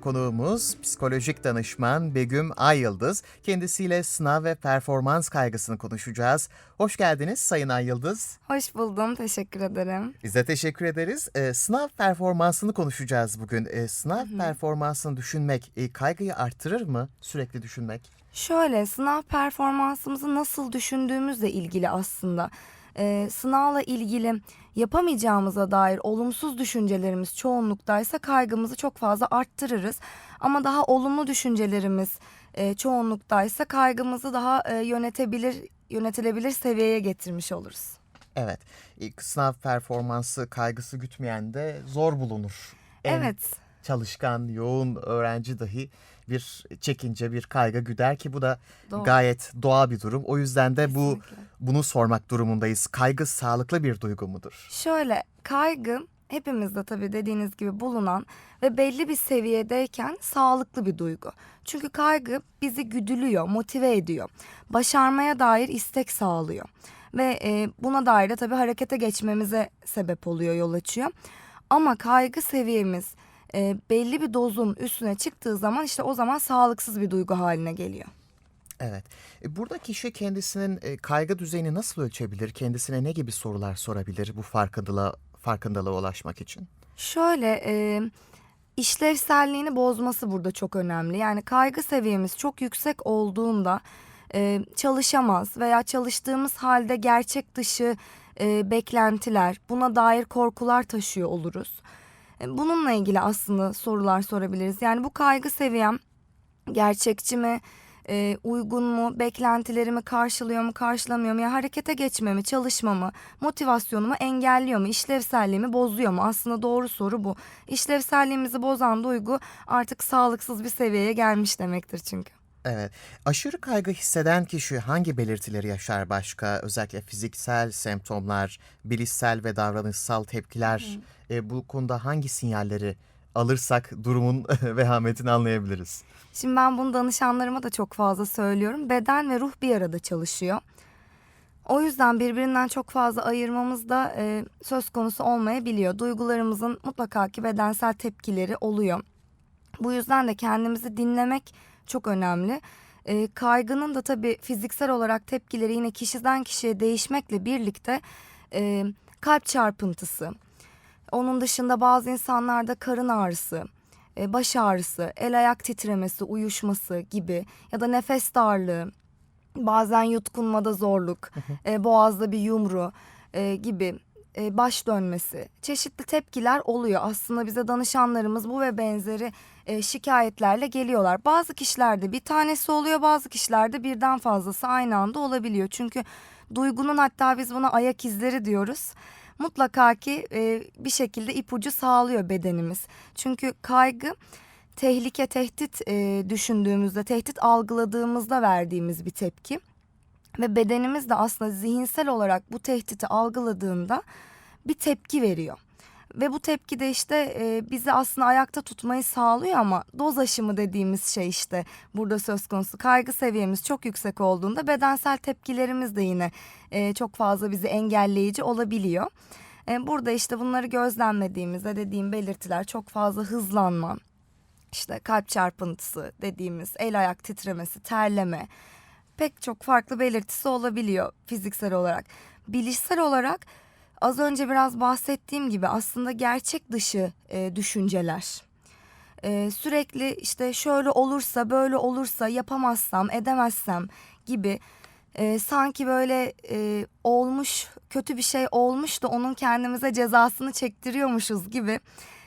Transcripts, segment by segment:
Konuğumuz psikolojik danışman Begüm Ayyıldız. Kendisiyle sınav ve performans kaygısını konuşacağız. Hoş geldiniz Sayın Ayyıldız. Hoş buldum, teşekkür ederim. Biz de teşekkür ederiz. Ee, sınav performansını konuşacağız bugün. Ee, sınav performansını düşünmek e, kaygıyı arttırır mı sürekli düşünmek? Şöyle, sınav performansımızı nasıl düşündüğümüzle ilgili aslında. Ee, sınavla ilgili yapamayacağımıza dair olumsuz düşüncelerimiz çoğunluktaysa kaygımızı çok fazla arttırırız. Ama daha olumlu düşüncelerimiz e, çoğunluktaysa kaygımızı daha e, yönetebilir, yönetilebilir seviyeye getirmiş oluruz. Evet. İlk sınav performansı kaygısı gütmeyen de zor bulunur. En Evet. çalışkan, yoğun öğrenci dahi bir çekince, bir kaygı güder ki bu da Doğru. gayet doğal bir durum. O yüzden de bu Kesinlikle. bunu sormak durumundayız. Kaygı sağlıklı bir duygu mudur? Şöyle kaygı hepimizde tabii dediğiniz gibi bulunan ve belli bir seviyedeyken sağlıklı bir duygu. Çünkü kaygı bizi güdülüyor, motive ediyor. Başarmaya dair istek sağlıyor. Ve e, buna dair de tabii harekete geçmemize sebep oluyor, yol açıyor. Ama kaygı seviyemiz e, belli bir dozun üstüne çıktığı zaman işte o zaman sağlıksız bir duygu haline geliyor. Evet. E, Burada kişi kendisinin e, kaygı düzeyini nasıl ölçebilir? Kendisine ne gibi sorular sorabilir bu farkındalığa, farkındalığa ulaşmak için? Şöyle e, işlevselliğini bozması burada çok önemli. Yani kaygı seviyemiz çok yüksek olduğunda e, çalışamaz veya çalıştığımız halde gerçek dışı e, beklentiler, buna dair korkular taşıyor oluruz. E, bununla ilgili aslında sorular sorabiliriz. Yani bu kaygı seviyem gerçekçi mi, e, uygun mu, beklentilerimi karşılıyor mu, karşılamıyor mu, ya harekete geçmemi, çalışmamı, motivasyonumu engelliyor mu, işlevselliğimi bozuyor mu? Aslında doğru soru bu. İşlevselliğimizi bozan duygu artık sağlıksız bir seviyeye gelmiş demektir çünkü. Evet. Aşırı kaygı hisseden kişi hangi belirtileri yaşar başka? Özellikle fiziksel semptomlar, bilişsel ve davranışsal tepkiler. E, bu konuda hangi sinyalleri alırsak durumun vehametini anlayabiliriz? Şimdi ben bunu danışanlarıma da çok fazla söylüyorum. Beden ve ruh bir arada çalışıyor. O yüzden birbirinden çok fazla ayırmamız da e, söz konusu olmayabiliyor. Duygularımızın mutlaka ki bedensel tepkileri oluyor. Bu yüzden de kendimizi dinlemek çok önemli. E, kaygının da tabii fiziksel olarak tepkileri yine kişiden kişiye değişmekle birlikte e, kalp çarpıntısı, onun dışında bazı insanlarda karın ağrısı, e, baş ağrısı, el ayak titremesi, uyuşması gibi ya da nefes darlığı, bazen yutkunmada zorluk, e, boğazda bir yumru e, gibi e, baş dönmesi, çeşitli tepkiler oluyor. Aslında bize danışanlarımız bu ve benzeri e, şikayetlerle geliyorlar. Bazı kişilerde bir tanesi oluyor, bazı kişilerde birden fazlası aynı anda olabiliyor. Çünkü duygunun hatta biz buna ayak izleri diyoruz. Mutlaka ki e, bir şekilde ipucu sağlıyor bedenimiz. Çünkü kaygı tehlike, tehdit düşündüğümüzde, tehdit algıladığımızda verdiğimiz bir tepki. Ve bedenimiz de aslında zihinsel olarak bu tehditi algıladığında bir tepki veriyor. Ve bu tepki de işte e, bizi aslında ayakta tutmayı sağlıyor ama doz aşımı dediğimiz şey işte burada söz konusu. Kaygı seviyemiz çok yüksek olduğunda bedensel tepkilerimiz de yine e, çok fazla bizi engelleyici olabiliyor. E, burada işte bunları gözlemlediğimizde dediğim belirtiler çok fazla hızlanma, işte kalp çarpıntısı dediğimiz el ayak titremesi, terleme pek çok farklı belirtisi olabiliyor fiziksel olarak. Bilişsel olarak az önce biraz bahsettiğim gibi aslında gerçek dışı e, düşünceler. E, sürekli işte şöyle olursa böyle olursa yapamazsam edemezsem gibi e, sanki böyle e, olmuş kötü bir şey olmuş da onun kendimize cezasını çektiriyormuşuz gibi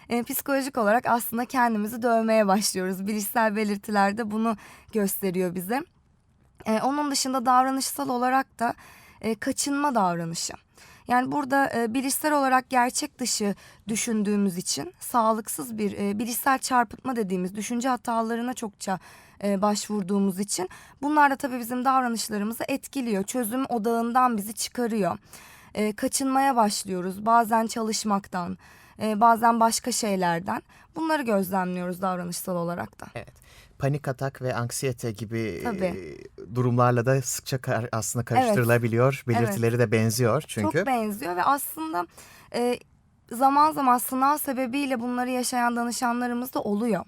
e, psikolojik olarak aslında kendimizi dövmeye başlıyoruz. Bilişsel belirtiler de bunu gösteriyor bize. E, onun dışında davranışsal olarak da e, kaçınma davranışı. Yani burada e, bilişsel olarak gerçek dışı düşündüğümüz için sağlıksız bir e, bilişsel çarpıtma dediğimiz düşünce hatalarına çokça e, başvurduğumuz için bunlar da tabii bizim davranışlarımızı etkiliyor. Çözüm odağından bizi çıkarıyor. E, kaçınmaya başlıyoruz bazen çalışmaktan, e, bazen başka şeylerden. Bunları gözlemliyoruz davranışsal olarak da. Evet. Panik atak ve anksiyete gibi Tabii. e, durumlarla da sıkça kar- aslında karıştırılabiliyor. Belirtileri de benziyor çünkü. Çok benziyor ve aslında e, zaman zaman sınav sebebiyle bunları yaşayan danışanlarımız da oluyor.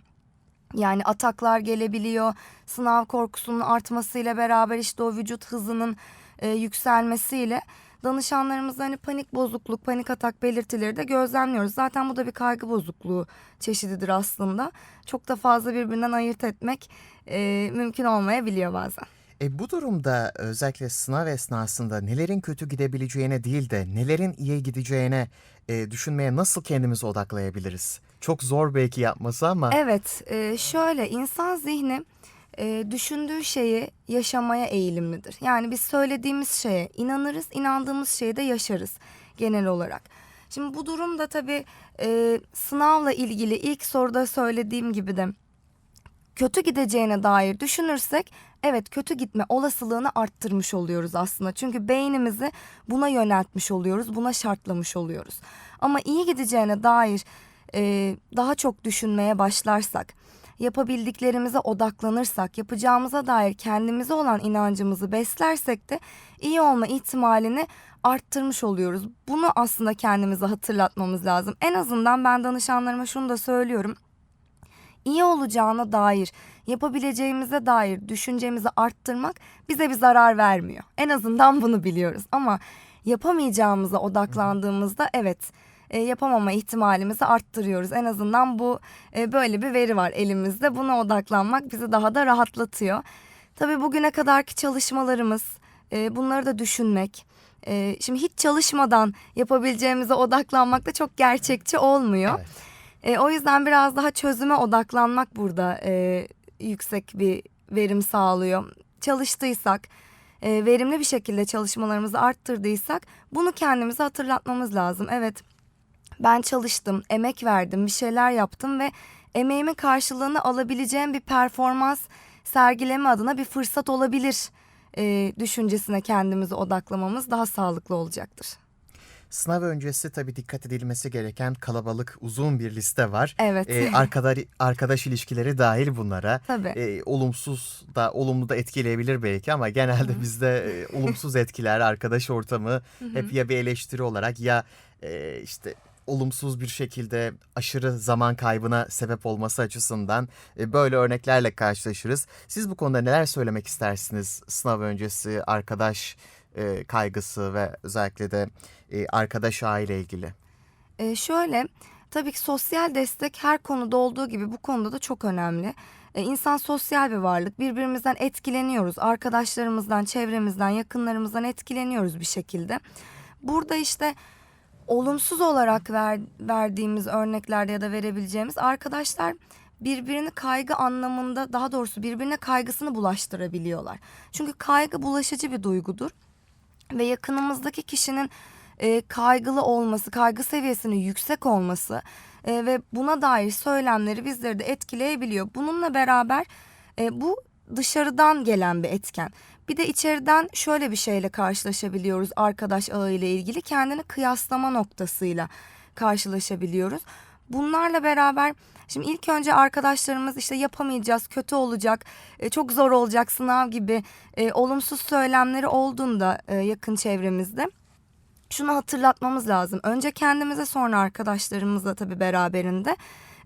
Yani ataklar gelebiliyor. Sınav korkusunun artmasıyla beraber işte o vücut hızının e, yükselmesiyle danışanlarımızda hani panik bozukluk, panik atak belirtileri de gözlemliyoruz. Zaten bu da bir kaygı bozukluğu çeşididir aslında. Çok da fazla birbirinden ayırt etmek e, mümkün olmayabiliyor bazen. E, bu durumda özellikle sınav esnasında nelerin kötü gidebileceğine değil de nelerin iyi gideceğine e, düşünmeye nasıl kendimizi odaklayabiliriz? Çok zor belki yapması ama Evet, e, şöyle insan zihni e, düşündüğü şeyi yaşamaya eğilimlidir. Yani biz söylediğimiz şeye inanırız, inandığımız şeyi de yaşarız genel olarak. Şimdi bu durumda tabii e, sınavla ilgili ilk soruda söylediğim gibi de kötü gideceğine dair düşünürsek evet kötü gitme olasılığını arttırmış oluyoruz aslında. Çünkü beynimizi buna yöneltmiş oluyoruz, buna şartlamış oluyoruz. Ama iyi gideceğine dair e, daha çok düşünmeye başlarsak, yapabildiklerimize odaklanırsak, yapacağımıza dair kendimize olan inancımızı beslersek de iyi olma ihtimalini arttırmış oluyoruz. Bunu aslında kendimize hatırlatmamız lazım. En azından ben danışanlarıma şunu da söylüyorum iyi olacağına dair, yapabileceğimize dair düşüncemizi arttırmak bize bir zarar vermiyor. En azından bunu biliyoruz. Ama yapamayacağımıza odaklandığımızda evet e, yapamama ihtimalimizi arttırıyoruz. En azından bu e, böyle bir veri var elimizde. Buna odaklanmak bizi daha da rahatlatıyor. Tabii bugüne kadarki çalışmalarımız, e, bunları da düşünmek. e, şimdi hiç çalışmadan yapabileceğimize odaklanmak da çok gerçekçi olmuyor. Evet. E, o yüzden biraz daha çözüme odaklanmak burada e, yüksek bir verim sağlıyor. Çalıştıysak, e, verimli bir şekilde çalışmalarımızı arttırdıysak bunu kendimize hatırlatmamız lazım. Evet ben çalıştım, emek verdim, bir şeyler yaptım ve emeğimin karşılığını alabileceğim bir performans sergileme adına bir fırsat olabilir e, düşüncesine kendimizi odaklamamız daha sağlıklı olacaktır. sınav öncesi tabii dikkat edilmesi gereken kalabalık uzun bir liste var. Evet. E, arkadaş, arkadaş ilişkileri dahil bunlara. Tabii. E, olumsuz da olumlu da etkileyebilir belki ama genelde bizde e, olumsuz etkiler arkadaş ortamı hep ya bir eleştiri olarak ya e, işte olumsuz bir şekilde aşırı zaman kaybına sebep olması açısından e, böyle örneklerle karşılaşırız. Siz bu konuda neler söylemek istersiniz? Sınav öncesi arkadaş e, kaygısı ve özellikle de e, arkadaş aile ilgili. Ee, şöyle tabii ki sosyal destek her konuda olduğu gibi bu konuda da çok önemli. Ee, insan sosyal bir varlık. Birbirimizden etkileniyoruz. Arkadaşlarımızdan, çevremizden, yakınlarımızdan etkileniyoruz bir şekilde. Burada işte olumsuz olarak ver, verdiğimiz örneklerde ya da verebileceğimiz arkadaşlar birbirini kaygı anlamında daha doğrusu birbirine kaygısını bulaştırabiliyorlar. Çünkü kaygı bulaşıcı bir duygudur ve yakınımızdaki kişinin e, kaygılı olması, kaygı seviyesinin yüksek olması e, ve buna dair söylemleri bizleri de etkileyebiliyor. Bununla beraber e, bu dışarıdan gelen bir etken. Bir de içeriden şöyle bir şeyle karşılaşabiliyoruz arkadaş ağıyla ilgili kendini kıyaslama noktasıyla karşılaşabiliyoruz. Bunlarla beraber şimdi ilk önce arkadaşlarımız işte yapamayacağız, kötü olacak, e, çok zor olacak sınav gibi e, olumsuz söylemleri olduğunda e, yakın çevremizde şunu hatırlatmamız lazım. Önce kendimize sonra arkadaşlarımızla tabii beraberinde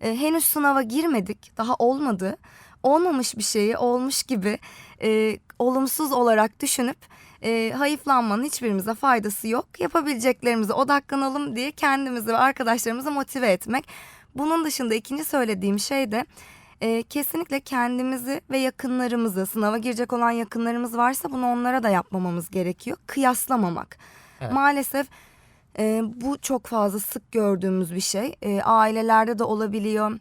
e, henüz sınava girmedik, daha olmadı. Olmamış bir şeyi olmuş gibi e, olumsuz olarak düşünüp e, hayıflanmanın hiçbirimize faydası yok. Yapabileceklerimize odaklanalım diye kendimizi ve arkadaşlarımızı motive etmek. Bunun dışında ikinci söylediğim şey de e, kesinlikle kendimizi ve yakınlarımızı sınava girecek olan yakınlarımız varsa bunu onlara da yapmamamız gerekiyor. Kıyaslamamak. Evet. Maalesef e, bu çok fazla sık gördüğümüz bir şey. E, ailelerde de olabiliyor.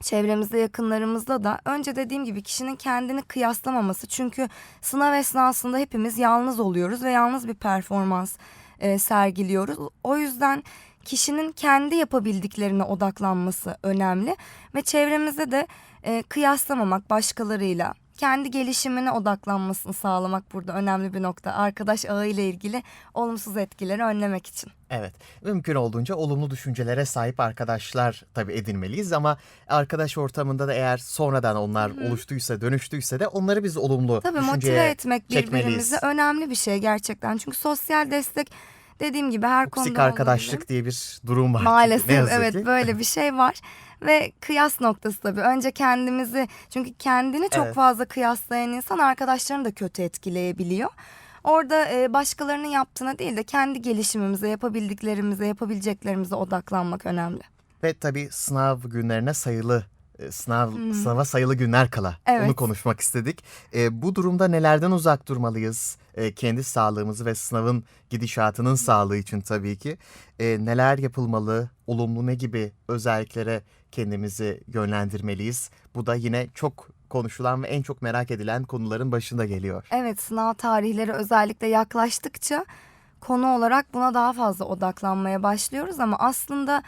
Çevremizde yakınlarımızda da önce dediğim gibi kişinin kendini kıyaslamaması çünkü sınav esnasında hepimiz yalnız oluyoruz ve yalnız bir performans e, sergiliyoruz. O yüzden kişinin kendi yapabildiklerine odaklanması önemli ve çevremizde de e, kıyaslamamak başkalarıyla kendi gelişimine odaklanmasını sağlamak burada önemli bir nokta. Arkadaş ağı ile ilgili olumsuz etkileri önlemek için. Evet, mümkün olduğunca olumlu düşüncelere sahip arkadaşlar tabii edinmeliyiz ama arkadaş ortamında da eğer sonradan onlar oluştuysa, dönüştüyse de onları biz olumlu Tabii düşünceye motive etmek çekmeliyiz. birbirimizi önemli bir şey gerçekten. Çünkü sosyal destek Dediğim gibi her konuda Toksik gibi- arkadaşlık diye bir durum var. Maalesef ne evet ki. böyle bir şey var ve kıyas noktası tabii. Önce kendimizi çünkü kendini çok Evet. fazla kıyaslayan insan arkadaşlarını da kötü etkileyebiliyor. Orada e, başkalarının yaptığına değil de kendi gelişimimize, yapabildiklerimize, yapabileceklerimize odaklanmak önemli. Ve tabii sınav günlerine sayılı sınav sınava sayılı günler kala Evet. onu konuşmak istedik. E, bu durumda nelerden uzak durmalıyız? E, kendi sağlığımızı ve sınavın gidişatının sağlığı için tabii ki. E, neler yapılmalı? Olumlu ne gibi özelliklere kendimizi yönlendirmeliyiz? Bu da yine çok konuşulan ve en çok merak edilen konuların başında geliyor. Evet sınav tarihleri özellikle yaklaştıkça konu olarak buna daha fazla odaklanmaya başlıyoruz ama aslında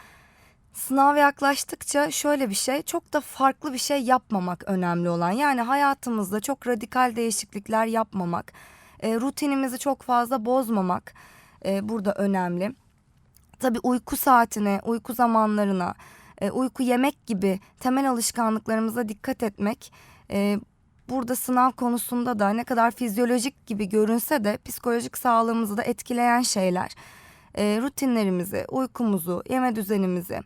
sınav yaklaştıkça şöyle bir şey çok da farklı bir şey yapmamak önemli olan. Yani hayatımızda çok radikal değişiklikler yapmamak, e, rutinimizi çok fazla bozmamak e, burada önemli. Tabii uyku saatine, uyku zamanlarına, e, uyku yemek gibi temel alışkanlıklarımıza dikkat etmek e, burada sınav konusunda da ne kadar fizyolojik gibi görünse de psikolojik sağlığımızı da etkileyen şeyler. E, rutinlerimizi, uykumuzu, yeme düzenimizi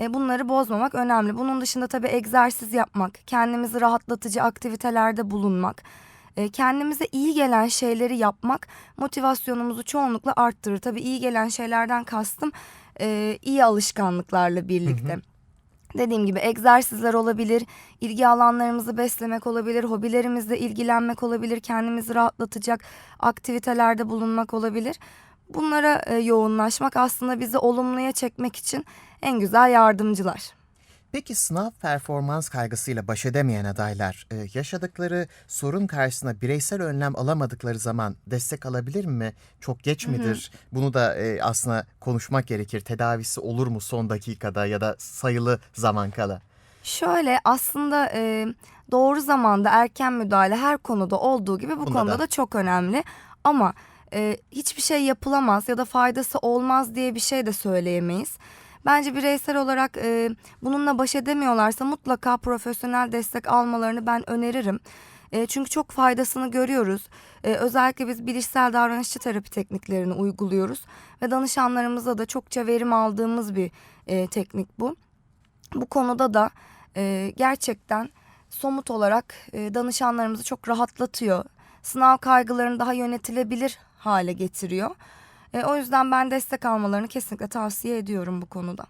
e, bunları bozmamak önemli. Bunun dışında tabii egzersiz yapmak, kendimizi rahatlatıcı aktivitelerde bulunmak, e, kendimize iyi gelen şeyleri yapmak motivasyonumuzu çoğunlukla arttırır. Tabii iyi gelen şeylerden kastım e, iyi alışkanlıklarla birlikte. Dediğim gibi egzersizler olabilir, ilgi alanlarımızı beslemek olabilir, hobilerimizle ilgilenmek olabilir, kendimizi rahatlatacak aktivitelerde bulunmak olabilir. Bunlara e, yoğunlaşmak aslında bizi olumluya çekmek için en güzel yardımcılar. Peki sınav performans kaygısıyla baş edemeyen adaylar e, yaşadıkları sorun karşısında bireysel önlem alamadıkları zaman destek alabilir mi? Çok geç midir? Bunu da e, aslında konuşmak gerekir. Tedavisi olur mu son dakikada ya da sayılı zaman kala? Şöyle aslında e, doğru zamanda erken müdahale her konuda olduğu gibi bu Bunda konuda da. da. çok önemli. Ama e, hiçbir şey yapılamaz ya da faydası olmaz diye bir şey de söyleyemeyiz. Bence bireysel olarak e, bununla baş edemiyorlarsa mutlaka profesyonel destek almalarını ben öneririm. E, çünkü çok faydasını görüyoruz. E, özellikle biz bilişsel davranışçı terapi tekniklerini uyguluyoruz ve danışanlarımızda da çokça verim aldığımız bir e, teknik bu. Bu konuda da e, gerçekten somut olarak e, danışanlarımızı çok rahatlatıyor. Sınav kaygılarını daha yönetilebilir hale getiriyor. E, o yüzden ben destek almalarını kesinlikle tavsiye ediyorum bu konuda.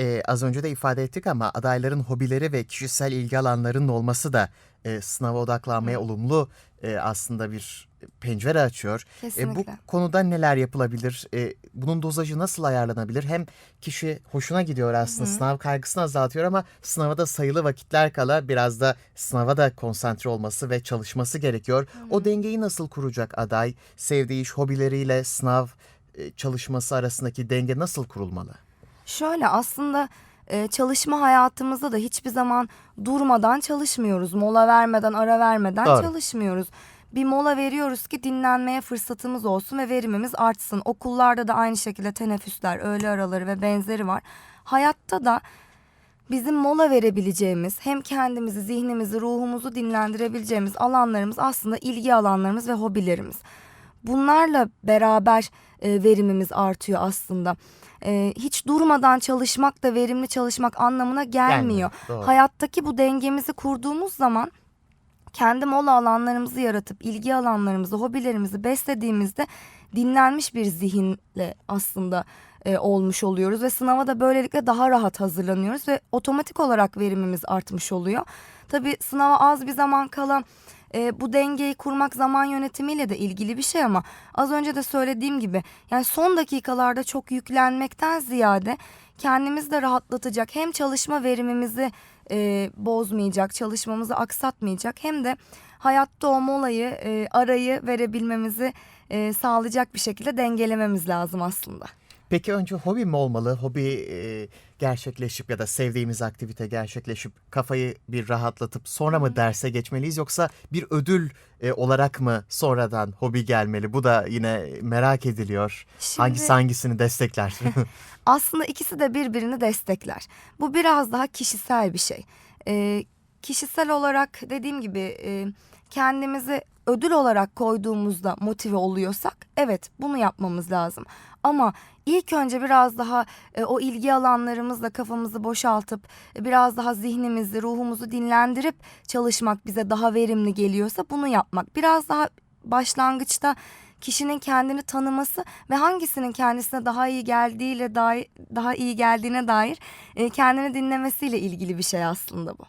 E, az önce de ifade ettik ama adayların hobileri ve kişisel ilgi alanlarının olması da e, sınava odaklanmaya olumlu e, aslında bir pencere açıyor. E, bu Kesinlikle. konuda neler yapılabilir? E, bunun dozajı nasıl ayarlanabilir? Hem kişi hoşuna gidiyor aslında sınav kaygısını azaltıyor ama sınava da sayılı vakitler kala biraz da sınava da konsantre olması ve çalışması gerekiyor. O dengeyi nasıl kuracak aday? Sevdiği iş hobileriyle sınav e, çalışması arasındaki denge nasıl kurulmalı? Şöyle aslında e, çalışma hayatımızda da hiçbir zaman durmadan çalışmıyoruz. Mola vermeden, ara vermeden Doğru. çalışmıyoruz. Bir mola veriyoruz ki dinlenmeye fırsatımız olsun ve verimimiz artsın. Okullarda da aynı şekilde teneffüsler, öğle araları ve benzeri var. Hayatta da bizim mola verebileceğimiz hem kendimizi, zihnimizi, ruhumuzu dinlendirebileceğimiz alanlarımız aslında ilgi alanlarımız ve hobilerimiz. Bunlarla beraber e, verimimiz artıyor aslında. E, hiç durmadan çalışmak da verimli çalışmak anlamına gelmiyor. Doğru. Hayattaki bu dengemizi kurduğumuz zaman kendi mola alanlarımızı yaratıp ilgi alanlarımızı, hobilerimizi beslediğimizde dinlenmiş bir zihinle aslında e, olmuş oluyoruz ve sınava da böylelikle daha rahat hazırlanıyoruz ve otomatik olarak verimimiz artmış oluyor. Tabii sınava az bir zaman kala e, bu dengeyi kurmak zaman yönetimiyle de ilgili bir şey ama az önce de söylediğim gibi yani son dakikalarda çok yüklenmekten ziyade kendimizi de rahatlatacak hem çalışma verimimizi e, bozmayacak, çalışmamızı aksatmayacak hem de hayatta o molayı, e, arayı verebilmemizi e, sağlayacak bir şekilde dengelememiz lazım aslında. Peki önce hobi mi olmalı? Hobi e, gerçekleşip ya da sevdiğimiz aktivite gerçekleşip kafayı bir rahatlatıp sonra mı derse geçmeliyiz yoksa bir ödül e, olarak mı sonradan hobi gelmeli? Bu da yine merak ediliyor. Şimdi- Hangisi hangisini destekler? Aslında ikisi de birbirini destekler. Bu biraz daha kişisel bir şey. Ee, kişisel olarak dediğim gibi e, kendimizi ödül olarak koyduğumuzda motive oluyorsak evet bunu yapmamız lazım. Ama ilk önce biraz daha e, o ilgi alanlarımızla kafamızı boşaltıp e, biraz daha zihnimizi, ruhumuzu dinlendirip çalışmak bize daha verimli geliyorsa bunu yapmak. Biraz daha başlangıçta kişinin kendini tanıması ve hangisinin kendisine daha iyi geldiğiyle dair, daha iyi geldiğine dair e, kendini dinlemesiyle ilgili bir şey aslında bu.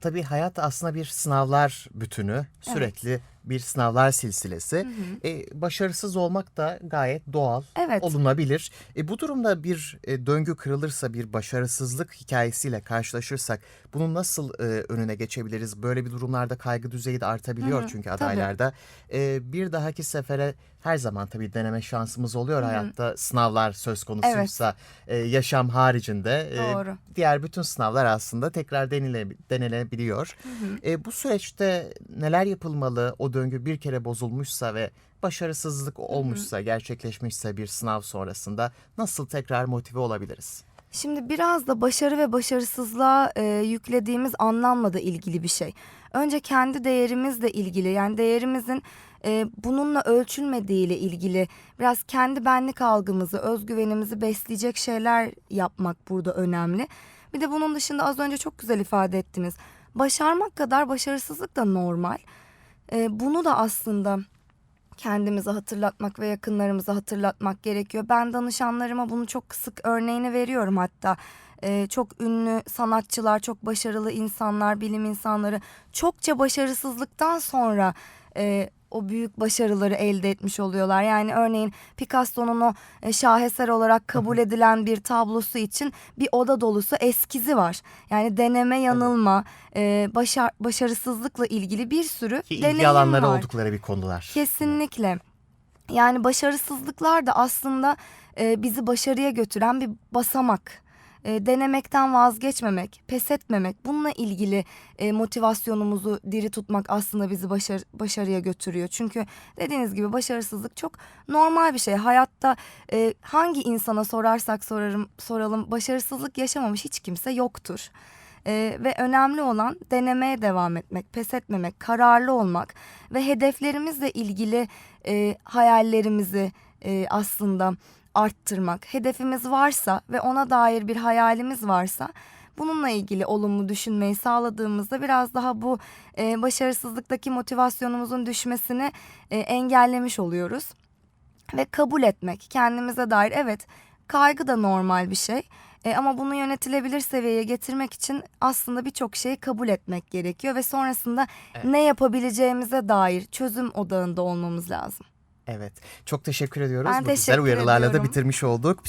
Tabii hayat aslında bir sınavlar bütünü, sürekli bir sınavlar silsilesi. E, başarısız olmak da gayet doğal, Evet. olunabilir. E, bu durumda bir e, döngü kırılırsa, bir başarısızlık hikayesiyle karşılaşırsak bunun nasıl e, önüne geçebiliriz? Böyle bir durumlarda kaygı düzeyi de artabiliyor çünkü tabii. adaylarda. E, bir dahaki sefere her zaman tabii deneme şansımız oluyor hayatta sınavlar söz konusuysa e, yaşam haricinde. e, diğer bütün sınavlar aslında tekrar denile, denenebiliyor. E, bu süreçte neler yapılmalı? O döngü bir kere bozulmuşsa ve başarısızlık olmuşsa, gerçekleşmişse bir sınav sonrasında nasıl tekrar motive olabiliriz? Şimdi biraz da başarı ve başarısızlığa e, yüklediğimiz anlamla da ilgili bir şey. Önce kendi değerimizle ilgili yani değerimizin e, bununla ölçülmediğiyle ilgili biraz kendi benlik algımızı, özgüvenimizi besleyecek şeyler yapmak burada önemli. Bir de bunun dışında az önce çok güzel ifade ettiniz. Başarmak kadar başarısızlık da normal. E, bunu da aslında kendimize hatırlatmak ve yakınlarımıza hatırlatmak gerekiyor. Ben danışanlarıma bunu çok sık örneğini veriyorum hatta. Ee, çok ünlü sanatçılar, çok başarılı insanlar, bilim insanları çokça başarısızlıktan sonra e, o büyük başarıları elde etmiş oluyorlar. Yani örneğin Picasso'nun o e, şaheser olarak kabul edilen bir tablosu için bir oda dolusu eskizi var. Yani deneme, yanılma, e, başar, başarısızlıkla ilgili bir sürü Ki ilgi deneyim alanları var. oldukları bir konular. Kesinlikle. Yani başarısızlıklar da aslında e, bizi başarıya götüren bir basamak. E, denemekten vazgeçmemek, pes etmemek, bununla ilgili e, motivasyonumuzu diri tutmak aslında bizi başar, başarıya götürüyor. Çünkü dediğiniz gibi başarısızlık çok normal bir şey. Hayatta e, hangi insana sorarsak sorarım, soralım başarısızlık yaşamamış hiç kimse yoktur. Ee, ve önemli olan denemeye devam etmek, pes etmemek, kararlı olmak ve hedeflerimizle ilgili e, hayallerimizi e, aslında arttırmak. Hedefimiz varsa ve ona dair bir hayalimiz varsa bununla ilgili olumlu düşünmeyi sağladığımızda biraz daha bu e, başarısızlıktaki motivasyonumuzun düşmesini e, engellemiş oluyoruz ve kabul etmek kendimize dair evet kaygı da normal bir şey E, ama bunu yönetilebilir seviyeye getirmek için aslında birçok şeyi kabul etmek gerekiyor ve sonrasında ne yapabileceğimize dair çözüm odağında olmamız lazım. Evet. Çok teşekkür ediyoruz. Ben Bu güzel teşekkür uyarılarla da ediyorum. bitirmiş olduk.